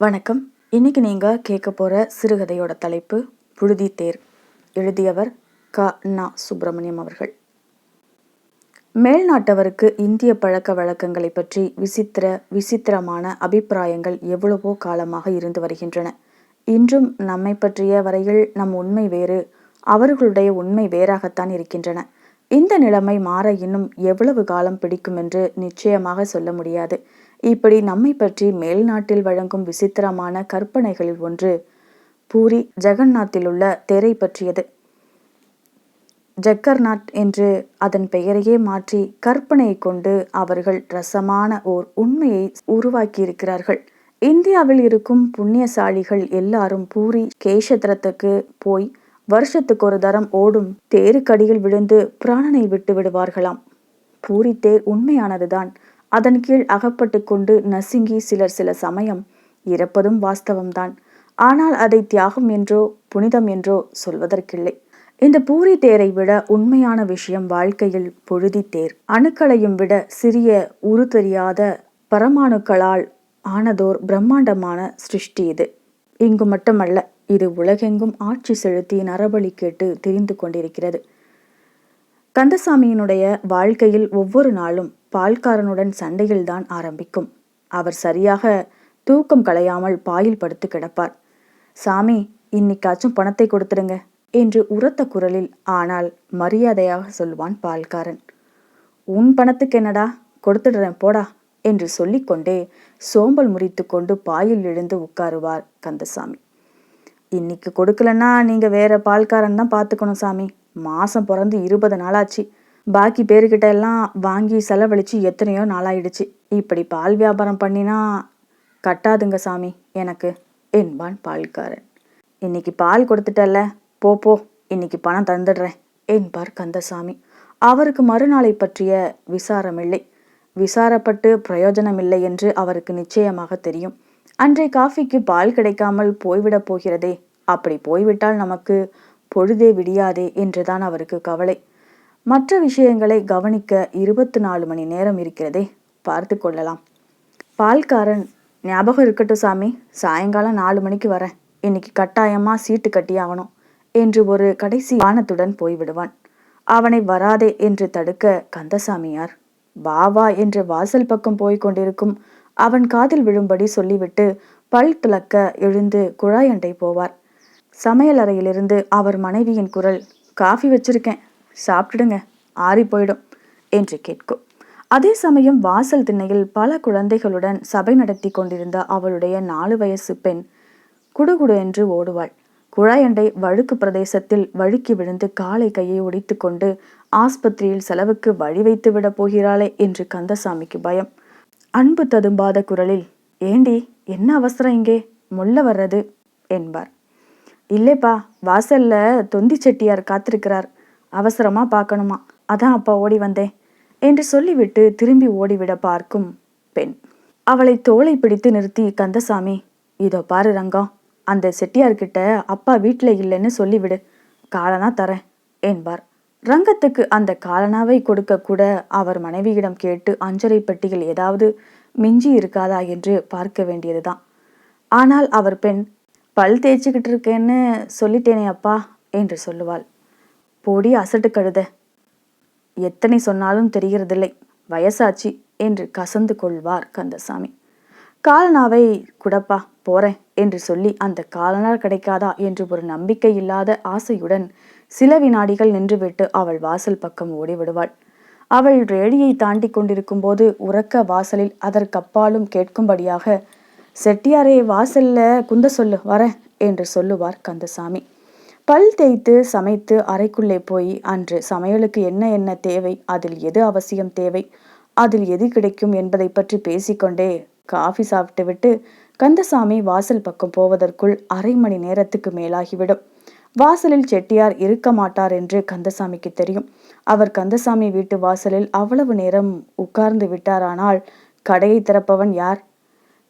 வணக்கம். இன்னைக்கு நீங்கள் கேட்க போகிற சிறுகதையோட தலைப்பு புழுதி தேர். எழுதியவர் க. நா. சுப்பிரமணியம் அவர்கள். மேல்நாட்டவருக்கு இந்திய பழக்க வழக்கங்களை பற்றி விசித்திர விசித்திரமான அபிப்பிராயங்கள் எவ்வளவோ காலமாக இருந்து வருகின்றன. இன்றும் நம்மை பற்றிய வரையில் நம் உண்மை வேறு அவர்களுடைய உண்மை வேறாகத்தான் இருக்கின்றன. இந்த நிலைமை மாற இன்னும் எவ்வளவு காலம் பிடிக்கும் என்று நிச்சயமாக சொல்ல முடியாது. இப்படி நம்மை பற்றி மேல்நாட்டில் வழங்கும் விசித்திரமான கற்பனைகளில் ஒன்று பூரி ஜெகந்நாத்தில் உள்ள தேரை பற்றியது. ஜக்கர்நாத் என்று அதன் பெயரையே மாற்றி கற்பனையை கொண்டு அவர்கள் ரசமான ஓர் உண்மையை உருவாக்கியிருக்கிறார்கள். இந்தியாவில் இருக்கும் புண்ணியசாலிகள் எல்லாரும் பூரி கேஷத்திரத்துக்கு போய் வருஷத்துக்கு ஒரு தரம் ஓடும் தேருக்கடியில் விழுந்து பிராணனை விட்டு விடுவார்களாம் பூரி தேர் உண்மையானதுதான். அதன் கீழ் அகப்பட்டு கொண்டு நசுங்கி சிலர் சில சமயம் இறப்பதும் வாஸ்தவம்தான். ஆனால் அதை தியாகம் என்றோ புனிதம் என்றோ சொல்வதற்கில்லை. இந்த பூரி தேரை விட உண்மையான விஷயம் வாழ்க்கையில் பொழுதி தேர். அணுக்களையும் விட சிறிய உரு தெரியாத பரமாணுக்களால் ஆனதோர் பிரம்மாண்டமான சிருஷ்டி இது. இங்கு மட்டுமல்ல இது உலகெங்கும் ஆட்சி செலுத்தி நரபலி கேட்டு தெரிந்து கொண்டிருக்கிறது. கந்தசாமியினுடைய வாழ்க்கையில் ஒவ்வொரு நாளும் பால்காரனுடன் சண்டையில்தான் ஆரம்பிக்கும். அவர் சரியாக தூக்கம் களையாமல் பாயில் படுத்து கிடப்பார். சாமி இன்னைக்காச்சும் பணத்தை கொடுத்துடுங்க என்று உரத்த குரலில் ஆனால் மரியாதையாக சொல்வான் பால்காரன். உன் பணத்துக்கு என்னடா? கொடுத்துடுறேன் போடா என்று சொல்லிக்கொண்டே சோம்பல் முறித்து கொண்டு பாயில் எழுந்து உட்காருவார் கந்தசாமி. இன்னைக்கு கொடுக்கலன்னா நீங்கள் வேற பால்காரன் தான் பார்த்துக்கணும் சாமி. மாதம் பிறந்து இருபது நாளாச்சு. பாக்கி பேருக்கிட்ட எல்லாம் வாங்கி செலவழித்து எத்தனையோ நாளாயிடுச்சு. இப்படி பால் வியாபாரம் பண்ணினா கட்டாதுங்க சாமி எனக்கு. என்பான் பால்காரன். இன்னைக்கு பால் கொடுத்துட்டல்ல போ போ இன்னைக்கு பணம் தந்துடுறேன் என்பார் கந்தசாமி. அவருக்கு மறுநாளை பற்றிய விசாரமில்லை. விசாரப்பட்டு பிரயோஜனமில்லை என்று அவருக்கு நிச்சயமாக தெரியும். அன்றை காஃபிக்கு பால் கிடைக்காமல் போய்விடப் போகிறதே அப்படி போய்விட்டால் நமக்கு பொழுதே விடியாதே என்றுதான் அவருக்கு கவலை. மற்ற விஷயங்களை கவனிக்க இருபத்தி நாலு மணி நேரம் இருக்கிறதே பார்த்து கொள்ளலாம். பால்காரன் ஞாபகம் இருக்கட்டும் சாமி. சாயங்காலம் நாலு மணிக்கு வரேன். இன்னைக்கு கட்டாயமா சீட்டு கட்டி ஆகணும் என்று ஒரு கடைசி வானத்துடன் போய்விடுவான். அவனை வராதே என்று தடுக்க கந்தசாமியார் வா வா என்று வாசல் பக்கம் போய்க் கொண்டிருக்கும் அவன் காதில் விழும்படி சொல்லிவிட்டு பல் துளக்க எழுந்து குழாயண்டை போவார். சமையல் அறையிலிருந்து அவர் மனைவியின் குரல் காஃபி வச்சிருக்கேன். சாப்பிட்டுடுங்க. ஆறி போயிடும் என்று கேட்கும். அதே சமயம் வாசல் திண்ணையில் பல குழந்தைகளுடன் சபை நடத்தி கொண்டிருந்த அவளுடைய நாலு வயசு பெண் குடுகுடு என்று ஓடுவாள். குழாயண்டை வழுக்கு பிரதேசத்தில் வழுக்கி விழுந்து காலை கையை ஒடித்துக்கொண்டு ஆஸ்பத்திரியில் செலவுக்கு வழி வைத்து விட போகிறாளே என்று கந்தசாமிக்கு பயம். அன்பு ததும்பாத குரலில் ஏண்டி என்ன அவசரம் இங்கே? முள்ள வர்றது? என்பார். இல்லைப்பா வாசல்ல தொந்தி செட்டியார் காத்திருக்கிறார். அவசரமா பார்க்கணுமா? அதான் அப்பா ஓடி வந்தேன் என்று சொல்லிவிட்டு திரும்பி ஓடிவிட பார்க்கும் பெண். அவளை தோலை பிடித்து நிறுத்தி கந்தசாமி இதோ பாரு ரங்கம் அந்த செட்டியார்கிட்ட அப்பா வீட்டில் இல்லைன்னு சொல்லிவிடு. காலனா தரேன் என்பார். ரங்கத்துக்கு அந்த காலனாவை கொடுக்க கூட அவர் மனைவியிடம் கேட்டு அஞ்சரை பெட்டிகள் ஏதாவது மிஞ்சி இருக்காதா என்று பார்க்க வேண்டியதுதான். ஆனால் அவர் பெண் பல் தேய்ச்சிக்கிட்டு இருக்கேன்னு சொல்லிட்டேனே அப்பா என்று சொல்லுவாள். போடி அசட்டு கழுத. எத்தனை சொன்னாலும் தெரிகிறதில்லை. வயசாச்சு என்று கசந்து கொள்வார் கந்தசாமி. காலனாவை குடப்பா போறேன் என்று சொல்லி அந்த காலனார் கிடைக்காதா என்று ஒரு நம்பிக்கை இல்லாத ஆசையுடன் சில வினாடிகள் நின்றுவிட்டு அவள் வாசல் பக்கம் ஓடிவிடுவாள். அவள் ரேடியை தாண்டி கொண்டிருக்கும் போது உறக்க வாசலில் அதற்கப்பாலும் கேட்கும்படியாக செட்டியாரே வாசல்ல குந்த சொல்லு வர என்று சொல்லுவார் கந்தசாமி. பல் தேய்த்து சமைத்து அறைக்குள்ளே போய் அன்று சமையலுக்கு என்ன என்ன தேவை அதில் எது அவசியம் தேவை அதில் எது கிடைக்கும் என்பதை பற்றி பேசிக்கொண்டே காஃபி சாப்பிட்டு விட்டு கந்தசாமி வாசல் பக்கம் போவதற்குள் அரை மணி நேரத்துக்கு மேலாகிவிடும். வாசலில் செட்டியார் இருக்க மாட்டார் என்று கந்தசாமிக்கு தெரியும். அவர் கந்தசாமி வீட்டு வாசலில் அவ்வளவு நேரம் உட்கார்ந்து விட்டாரானால் கடையை திறப்பவன் யார்?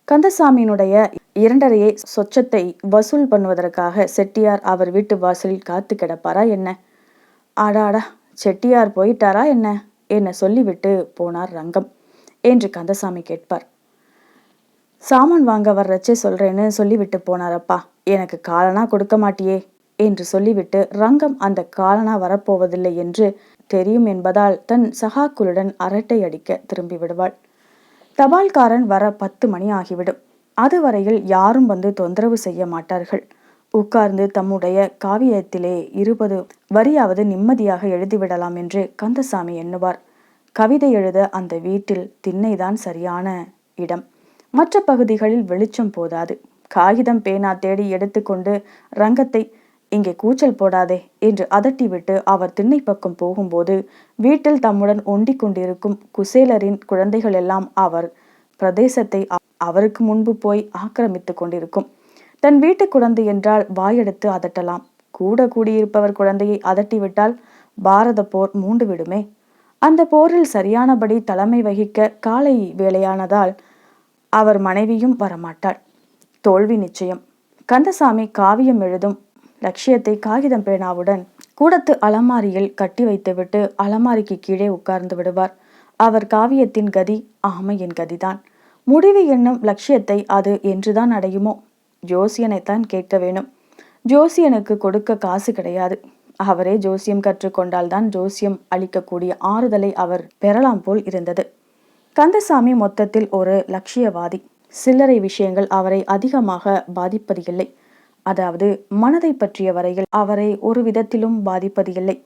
கந்தசாமியினுடைய இரண்டரையை சொச்சத்தை வசூல் பண்ணுவதற்காக செட்டியார் அவர் வீட்டு வாசலில் காத்து கிடப்பாரா என்ன? ஆடாடா செட்டியார் போயிட்டாரா என்ன? என்ன சொல்லிவிட்டு போனார் ரங்கம் என்று கந்தசாமி கேட்பார். சாமான் வாங்க வர்றச்சே சொல்றேன்னு சொல்லிவிட்டு போனாரப்பா. எனக்கு காலனா கொடுக்க மாட்டியே என்று சொல்லிவிட்டு ரங்கம் அந்த காலனா வரப்போவதில்லை என்று தெரியும் என்பதால் தன் சகாக்களுடன் அரட்டை அடிக்க திரும்பி விடுவாள். தபால்காரன் வர பத்து மணி ஆகிவிடும். அதுவரையில் யாரும் வந்து தொந்தரவு செய்ய மாட்டார்கள். உட்கார்ந்து தம்முடைய காவியத்திலே இருபது வரியாவது நிம்மதியாக எழுதிவிடலாம் என்று கந்தசாமி எண்ணுவார். கவிதை எழுத அந்த வீட்டில் திண்ணைதான் சரியான இடம். மற்ற பகுதிகளில் வெளிச்சம் போதாது. காகிதம் பேனா தேடி எடுத்துக்கொண்டு ரங்கத்தை இங்கே கூச்சல் போடாதே என்று அதட்டிவிட்டு அவர் திண்ணை பக்கம் போகும்போது வீட்டில் தம்முடன் ஒண்டிக் கொண்டிருக்கும் குசேலரின் குழந்தைகள் எல்லாம் அவர் பிரதேசத்தை அவருக்கு முன்பு போய் ஆக்கிரமித்து கொண்டிருக்கும். தன் வீட்டு குழந்தை என்றால் வாயெடுத்து அதட்டலாம். கூட கூடியிருப்பவர் குழந்தையை அதட்டிவிட்டால் பாரத போர் மூண்டு விடுமே அந்த போரில் சரியானபடி தலைமை வகிக்க காலை வேலையானதால் அவர் மனைவியும் வரமாட்டாள். தோல்வி நிச்சயம். கந்தசாமி காவியம் எழுதும் லட்சியத்தை காகிதம் பேனாவுடன் கூடத்து அலமாரியில் கட்டி வைத்துவிட்டு அலமாரிக்கு கீழே உட்கார்ந்து விடுவார். அவர் காவியத்தின் கதி ஆமையின் கதிதான். முடிவு என்னும் லட்சியத்தை அது என்றுதான் அடையுமோ? ஜோசியனைத்தான் கேட்க வேணும் ஜோசியனுக்கு கொடுக்க காசு கிடையாது. அவரே ஜோசியம் கற்றுக்கொண்டால்தான் ஜோசியம் அளிக்கக்கூடிய ஆறுதலை அவர் பெறலாம் போல் இருந்தது. கந்தசாமி மொத்தத்தில் ஒரு லட்சியவாதி. சில்லறை விஷயங்கள் அவரை அதிகமாக பாதிப்பது இல்லை அதாவது மனதை பற்றிய வரையில் அவரை ஒரு விதத்திலும் பாதிப்பது இல்லை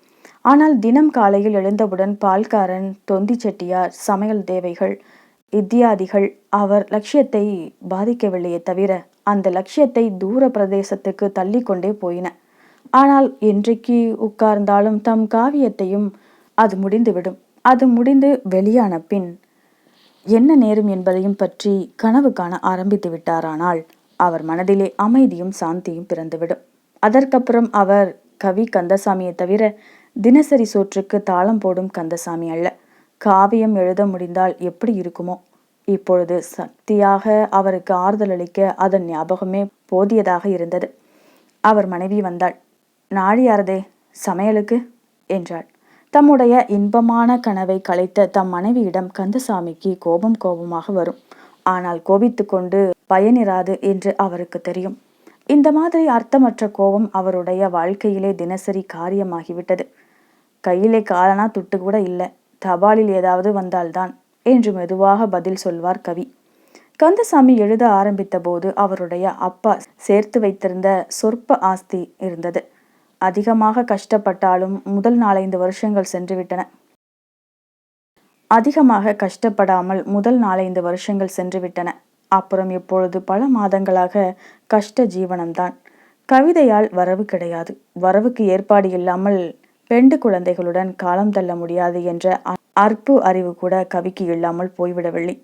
ஆனால் தினம் காலையில் எழுந்தவுடன் பால்காரன் தொந்தி செட்டியார் சமையல் தேவைகள் இத்தியாதிகள் அவர் லட்சியத்தை பாதிக்கவில்லையே தவிர அந்த லட்சியத்தை தூர பிரதேசத்துக்கு தள்ளி கொண்டே போயின. ஆனால் என்றைக்கு உட்கார்ந்தாலும் தம் காவியத்தையும் அது முடிந்துவிடும். அது முடிந்து வெளியான பின் என்ன நேரும் என்பதையும் பற்றி கனவு காண ஆரம்பித்து விட்டாரானால் அவர் மனதிலே அமைதியும் சாந்தியும் பிறந்துவிடும். அதற்கப்புறம் அவர் கவி கந்தசாமியை தவிர தினசரி சோற்றுக்கு தாளம் போடும் கந்தசாமி அல்ல. காவியம் எழுத முடிந்தால் எப்படி இருக்குமோ? இப்பொழுது சக்தியாக அவருக்கு ஆறுதல் அளிக்க அதன் ஞாபகமே போதியதாக இருந்தது. அவர் மனைவி வந்தாள். நாழியாரதே சமையலுக்கு? என்றாள். தம்முடைய இன்பமான கனவை கலைத்த தம் மனைவியிடம் கந்தசாமிக்கு கோபம் கோபமாக வரும். ஆனால் கோபித்து கொண்டு பயனிராது என்று அவருக்கு தெரியும். இந்த மாதிரி அர்த்தமற்ற கோபம் அவருடைய வாழ்க்கையிலே தினசரி காரியமாகிவிட்டது. கையிலே காலனா துட்டு கூட இல்லை. தபாலில் ஏதாவது வந்தால்தான் என்று மெதுவாக பதில் சொல்வார் கவி. கந்தசாமி எழுத ஆரம்பித்த போது அவருடைய அப்பா சேர்த்து வைத்திருந்த சொற்ப ஆஸ்தி இருந்தது. அதிகமாக கஷ்டப்பட்டாலும் முதல் நாலைந்து வருஷங்கள் சென்றுவிட்டன. அதிகமாக கஷ்டப்படாமல் முதல் நாலைந்து வருஷங்கள் சென்றுவிட்டன. அப்புறம் இப்பொழுது பல மாதங்களாக கஷ்ட ஜீவனம்தான். கவிதையால் வரவு கிடையாது. வரவுக்கு ஏற்பாடு இல்லாமல் பெண்டு குழந்தைகளுடன் காலம் தள்ள முடியாது என்ற அற்பு அறிவு கூட கவிக்கு இல்லாமல் போய்விடவில்லை.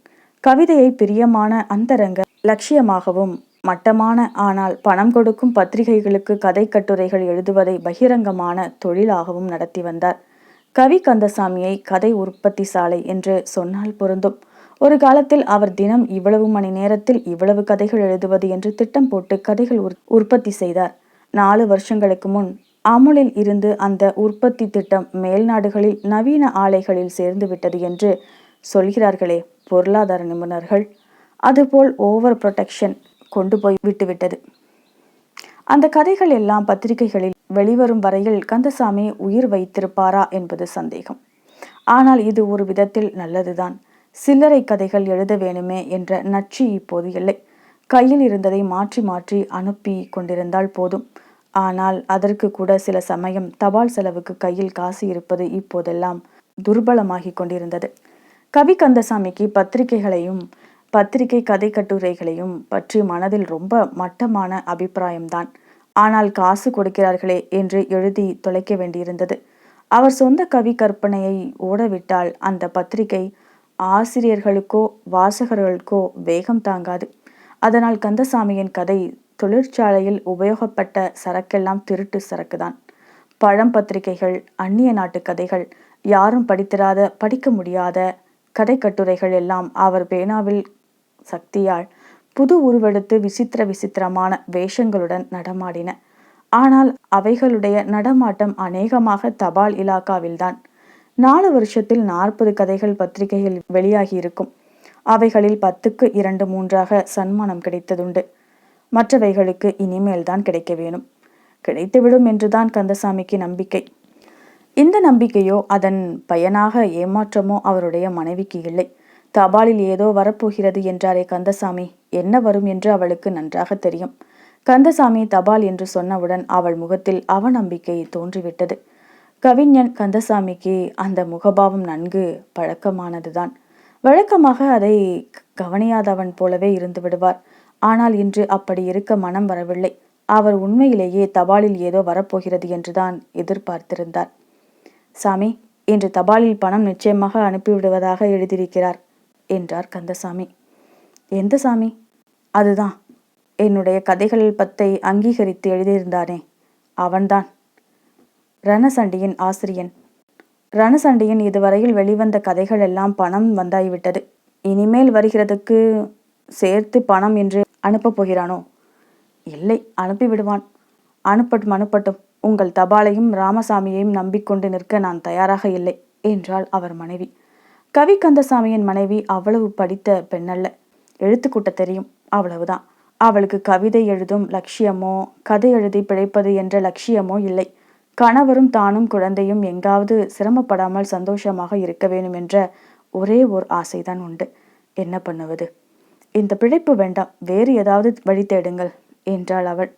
கவிதையை பிரியமான அந்தரங்க லட்சியமாகவும் மட்டமான ஆனால் பணம் கொடுக்கும் பத்திரிகைகளுக்கு கதை கட்டுரைகள் எழுதுவதை பகிரங்கமான தொழிலாகவும் நடத்தி வந்தார். கவி கந்தசாமியை கதை உற்பத்தி சாலை என்று சொன்னால் பொருந்தும். ஒரு காலத்தில் அவர் தினம் இவ்வளவு மணி நேரத்தில் இவ்வளவு கதைகள் எழுதுவது என்று திட்டம் போட்டு கதைகள் உற்பத்தி செய்தார். நாலு வருஷங்களுக்கு முன் அமுலில் இருந்து அந்த உற்பத்தி திட்டம் மேல்நாடுகளில் நவீன ஆலைகளில் சேர்ந்து விட்டது என்று சொல்கிறார்களே பொருளாதார நிபுணர்கள். அதுபோல் ஓவர் ப்ரொடெக்ஷன் கொண்டு போய் விட்டுவிட்டது அந்த கதைகள் எல்லாம் பத்திரிகைகளில் வெளிவரும் வரையில் கந்தசாமி உயிர் வைத்திருப்பாரா என்பது சந்தேகம். ஆனால் இது ஒரு விதத்தில் நல்லதுதான். சில்லறை கதைகள் எழுத வேணுமே என்ற நச்சு இப்போது இல்லை. கையில் இருந்ததை மாற்றி மாற்றி அனுப்பி கொண்டிருந்தால் போதும். ஆனால் அதற்கு கூட சில சமயம் தபால் செலவுக்கு கையில் காசு இருப்பது இப்போதெல்லாம் துர்பலமாகி கொண்டிருந்தது. கவி கந்தசாமிக்கு பத்திரிகைகளையும் பத்திரிகை கதை கட்டுரைகளையும் பற்றி மனதில் ரொம்ப மட்டமான அபிப்பிராயம்தான். ஆனால் காசு கொடுக்கிறார்களே என்று எழுதி தொலைக்க வேண்டியிருந்தது. அவர் சொந்த கவி கற்பனையை ஓடவிட்டால் அந்த பத்திரிகை ஆசிரியர்களுக்கோ வாசகர்களுக்கோ வேகம் தாங்காது. அதனால் கந்தசாமியின் கதை தொழிற்சாலையில் உபயோகப்பட்ட சரக்கெல்லாம் திருட்டு சரக்கு தான் பழம் பத்திரிகைகள் அந்நிய நாட்டு கதைகள் யாரும் படித்திராத படிக்க முடியாத கதை கட்டுரைகள் எல்லாம் அவர் பேனாவில் சக்தியால் புது உருவெடுத்து விசித்திர விசித்திரமான வேஷங்களுடன் நடமாடின. ஆனால் அவைகளுடைய நடமாட்டம் அநேகமாக தபால் இலாக்காவில்தான். நாலு வருஷத்தில் நாற்பது கதைகள் பத்திரிகைகள் வெளியாகி இருக்கும் அவைகளில் பத்துக்கு இரண்டு மூன்றாக சன்மானம் கிடைத்ததுண்டு. மற்றவைகளுக்கு இனிமேல்தான் கிடைக்க வேணும். கிடைத்துவிடும் என்றுதான் கந்தசாமிக்கு நம்பிக்கை. இந்த நம்பிக்கையோ அதன் பயனாக ஏமாற்றமோ அவருடைய மனைவிக்கு இல்லை. தபாலில் ஏதோ வரப்போகிறது என்றாரே கந்தசாமி. என்ன வரும் என்று அவளுக்கு நன்றாக தெரியும். கந்தசாமி தபால் என்று சொன்னவுடன் அவள் முகத்தில் அவநம்பிக்கை தோன்றிவிட்டது. கவிஞன் கந்தசாமிக்கு அந்த முகபாவம் நன்கு பழக்கமானதுதான். வழக்கமாக அதை கவனியாதவன் போலவே இருந்து விடுவார். ஆனால் இன்று அப்படி இருக்க மனம் வரவில்லை. அவர் உண்மையிலேயே தபாலில் ஏதோ வரப்போகிறது என்றுதான் எதிர்பார்த்திருந்தார். சாமி இன்று தபாலில் பணம் நிச்சயமாக அனுப்பிவிடுவதாக எழுதியிருக்கிறார் என்றார் கந்தசாமி. எந்த சாமி? அதுதான். என்னுடைய கதைகள் பத்தை அங்கீகரித்து எழுதியிருந்தானே. அவன்தான். ரணசண்டியின் ஆசிரியன். ரணசண்டியின் இதுவரையில் வெளிவந்த கதைகள் எல்லாம் பணம் வந்தாய்விட்டது. இனிமேல் வருகிறதுக்கு சேர்த்து பணம் என்று அனுப்பப் போகிறானோ? இல்லை அனுப்பிவிடுவான் அனுப்பட்டும் அனுப்பட்டும். உங்கள் தபாலையும் ராமசாமியையும் நம்பிக்கொண்டு நிற்க நான் தயாராக இல்லை என்றாள் அவர் மனைவி. கவி கந்தசாமியின் மனைவி அவ்வளவு படித்த பெண்ணல்ல. எழுத்துக்கூட்ட தெரியும் அவ்வளவுதான். அவளுக்கு கவிதை எழுதும் லட்சியமோ கதை எழுதி பிழைப்பது என்ற லட்சியமோ இல்லை. கணவரும் தானும் குழந்தையும் எங்காவது சிரமப்படாமல் சந்தோஷமாக இருக்க வேண்டும் என்ற ஒரே ஓர் ஆசைதான் உண்டு. என்ன பண்ணுவது? இந்த பிழைப்பு வேண்டாம் வேறு ஏதாவது வழி தேடுங்கள் என்றாள் அவள்.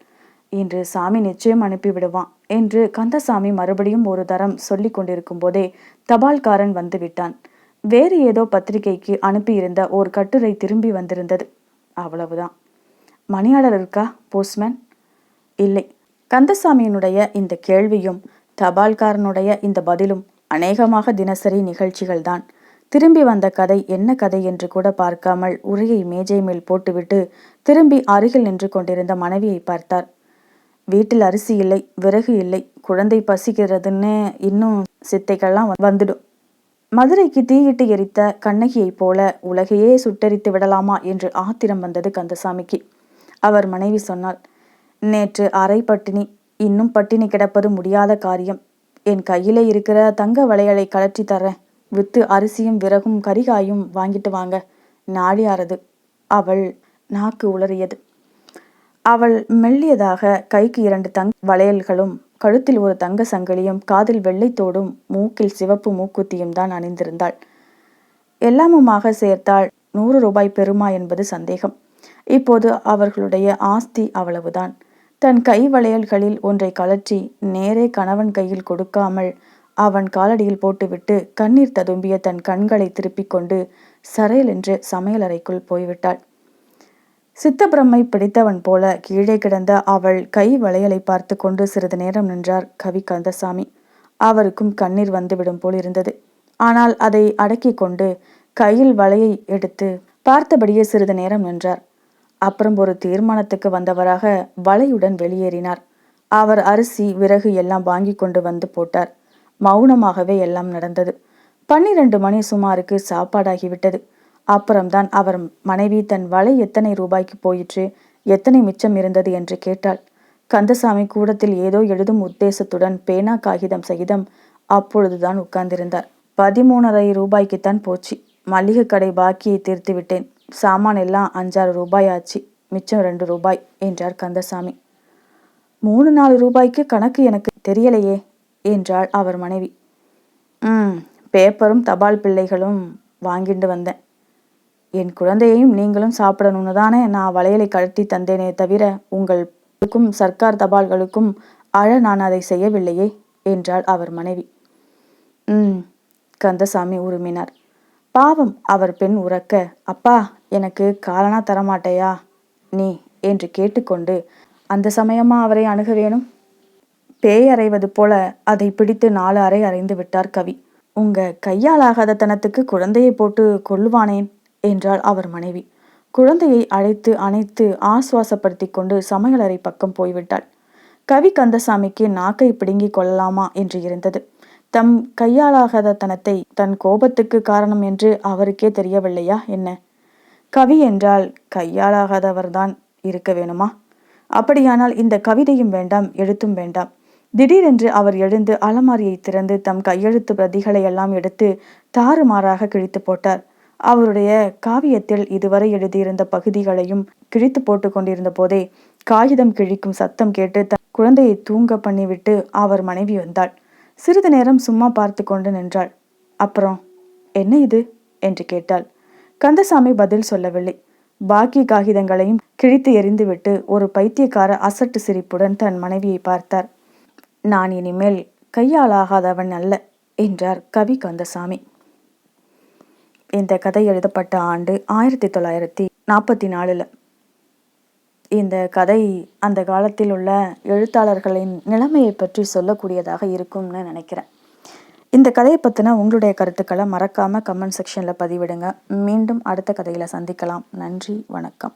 இன்று சாமி நிச்சயம் அனுப்பிவிடுவான் என்று கந்தசாமி மறுபடியும் ஒரு தரம் சொல்லி கொண்டிருக்கும் போதே தபால்காரன் வந்து விட்டான் வேறு ஏதோ பத்திரிகைக்கு அனுப்பியிருந்த ஓர் கட்டுரை திரும்பி வந்திருந்தது. அவ்வளவுதான். மணியாளர் இருக்கா போஸ்ட்மேன்? இல்லை. கந்தசாமியினுடைய இந்த கேள்வியும் தபால்காரனுடைய இந்த பதிலும் அநேகமாக தினசரி நிகழ்ச்சிகள்தான். திரும்பி வந்த கதை என்ன கதை என்று கூட பார்க்காமல் உரையை மேஜை மேல் போட்டுவிட்டு திரும்பி அருகில் நின்று கொண்டிருந்த மனைவியை பார்த்தார். வீட்டில் அரிசி இல்லை விறகு இல்லை குழந்தை பசிக்கிறதுன்னு இன்னும் சித்தைகள்லாம் வந்துடும். மதுரைக்கு தீயிட்டு எரித்த கண்ணகியைப் போல உலகையே சுட்டரித்து விடலாமா என்று ஆத்திரம் வந்தது கந்தசாமிக்கு. அவர் மனைவி சொன்னாள் நேற்று அரை பட்டினி இன்னும் பட்டினி கிடப்பது முடியாத காரியம். என் கையிலே இருக்கிற தங்க வளையலை கலற்றி தரேன் வித்து அரிசியும் விறகும் கரிகாயும் வாங்கிட்டு வாங்க. நாடியாரது. அவள் நாக்கு உளறியது. அவள் மெல்லியதாக கைக்கு இரண்டு தங் வளையல்களும் கழுத்தில் ஒரு தங்க சங்கிலியும் காதில் வெள்ளைத்தோடும் மூக்கில் சிவப்பு மூக்குத்தியும் தான் அணிந்திருந்தாள். எல்லாமுமாக சேர்த்தால் நூறு ரூபாய் பெறுமா என்பது சந்தேகம். இப்போது அவர்களுடைய ஆஸ்தி அவ்வளவுதான். தன் கை வளையல்களில் ஒன்றை கலற்றி நேரே கணவன் கையில் கொடுக்காமல் அவன் காலடியில் போட்டுவிட்டு கண்ணீர் ததும்பிய தன் கண்களை திருப்பிக் கொண்டு சரையல் என்று சமையலறைக்குள் போய்விட்டாள். சித்தப்பிரமை பிடித்தவன் போல கீழே கிடந்த அவள் கை வளையலை பார்த்து கொண்டு சிறிது நேரம் நின்றார் கவி கந்தசாமி. அவருக்கும் கண்ணீர் வந்துவிடும் போல் இருந்தது. ஆனால் அதை அடக்கி கொண்டு கையில் வலையை எடுத்து பார்த்தபடியே சிறிது நேரம் நின்றார். அப்புறம் ஒரு தீர்மானத்துக்கு வந்தவராக வலையுடன் வெளியேறினார். அவர் அரிசி விறகு எல்லாம் வாங்கி கொண்டு வந்து போட்டார். மௌனமாகவே எல்லாம் நடந்தது. பன்னிரண்டு மணி சுமாருக்கு சாப்பாடாகிவிட்டது. அப்புறம்தான் அவர் மனைவி தன் வலை எத்தனை ரூபாய்க்கு போயிற்று எத்தனை மிச்சம் இருந்தது என்று கேட்டாள். கந்தசாமி கூடத்தில் ஏதோ எழுதும் உத்தேசத்துடன் பேனா காகிதம் சகிதம் அப்பொழுதுதான் உட்கார்ந்திருந்தார். பதிமூணரை ரூபாய்க்குத்தான் போச்சு. மளிகை கடை பாக்கியை தீர்த்து விட்டேன். சாமான் எல்லாம் அஞ்சாறு ரூபாய் ஆச்சு மிச்சம் ரெண்டு ரூபாய் என்றார் கந்தசாமி. மூணு நாலு ரூபாய்க்கு கணக்கு எனக்கு தெரியலையே. என்றாள் அவர் மனைவி. ம் பேப்பரும் தபால் பிள்ளைகளும் வாங்கிட்டு வந்தேன். என் குழந்தையையும் நீங்களும் சாப்பிடணும்னு தானே நான் வளையலை கழட்டி தந்தேனே தவிர உங்களுக்கும் சர்க்கார் தபால்களுக்கும் அழ நான் அதை செய்யவில்லையே என்றாள் அவர் மனைவி. ம் கந்தசாமி உருமினார். பாவம் அவர் பெண் உறக்க. அப்பா எனக்கு காலனா தரமாட்டையா? நீ என்று கேட்டுக்கொண்டு அந்த சமயமா அவரை அணுக வேணும்? பேய் அறைவது போல அதை பிடித்து நாலு அறை அறைந்து விட்டார் கவி. உங்க கையாலாகாத தனத்துக்கு குழந்தையை போட்டு கொள்ளுவானேன் என்றாள் அவர் மனைவி. குழந்தையை அழைத்து அணைத்து ஆசுவாசப்படுத்தி கொண்டு சமையலறை பக்கம் போய்விட்டாள் கவி கந்தசாமிக்கு நாக்கை பிடுங்கிக் கொள்ளலாமா என்று இருந்தது. தம் கையாளாகாத தனத்தை தன் கோபத்துக்கு காரணம் என்று அவருக்கே தெரியவில்லையா என்ன? கவி என்றால் கையாளாகாதவர்தான் இருக்க வேணுமா? அப்படியானால் இந்த கவிதையும் வேண்டாம் எழுத்தும் வேண்டாம். திடீரென்று அவர் எழுந்து அலமாரியை திறந்து தம் கையெழுத்து பிரதிகளை எல்லாம் எடுத்து தாறுமாறாக கிழித்து போட்டார். அவருடைய காவியத்தில் இதுவரை எழுதியிருந்த பகுதிகளையும் கிழித்து போட்டு கொண்டிருந்த போதே காகிதம் கிழிக்கும் சத்தம் கேட்டு தன் குழந்தையை தூங்க பண்ணிவிட்டு அவர் மனைவி வந்தாள். சிறிது நேரம் சும்மா பார்த்து கொண்டு நின்றாள். அப்புறம் என்ன இது? என்று கேட்டாள். கந்தசாமி பதில் சொல்லவில்லை. பாக்கி காகிதங்களையும் கிழித்து எறிந்துவிட்டு ஒரு பைத்தியக்கார அசட்டு சிரிப்புடன் தன் மனைவியை பார்த்தார். நான் இனிமேல் கையாளாகாதவன் அல்ல என்றார் கவி கந்தசாமி. இந்த கதை எழுதப்பட்ட ஆண்டு ஆயிரத்தி தொள்ளாயிரத்தி நாற்பத்தி நாலில் இந்த கதை அந்த காலத்தில் உள்ள எழுத்தாளர்களின் நிலைமையை பற்றி சொல்லக்கூடியதாக இருக்கும்னு நினைக்கிறேன். இந்த கதையை பற்றின உங்களுடைய கருத்துக்களை மறக்காமல் கமெண்ட் செக்ஷனில் பதிவிடுங்க. மீண்டும் அடுத்த கதையில் சந்திக்கலாம். நன்றி வணக்கம்.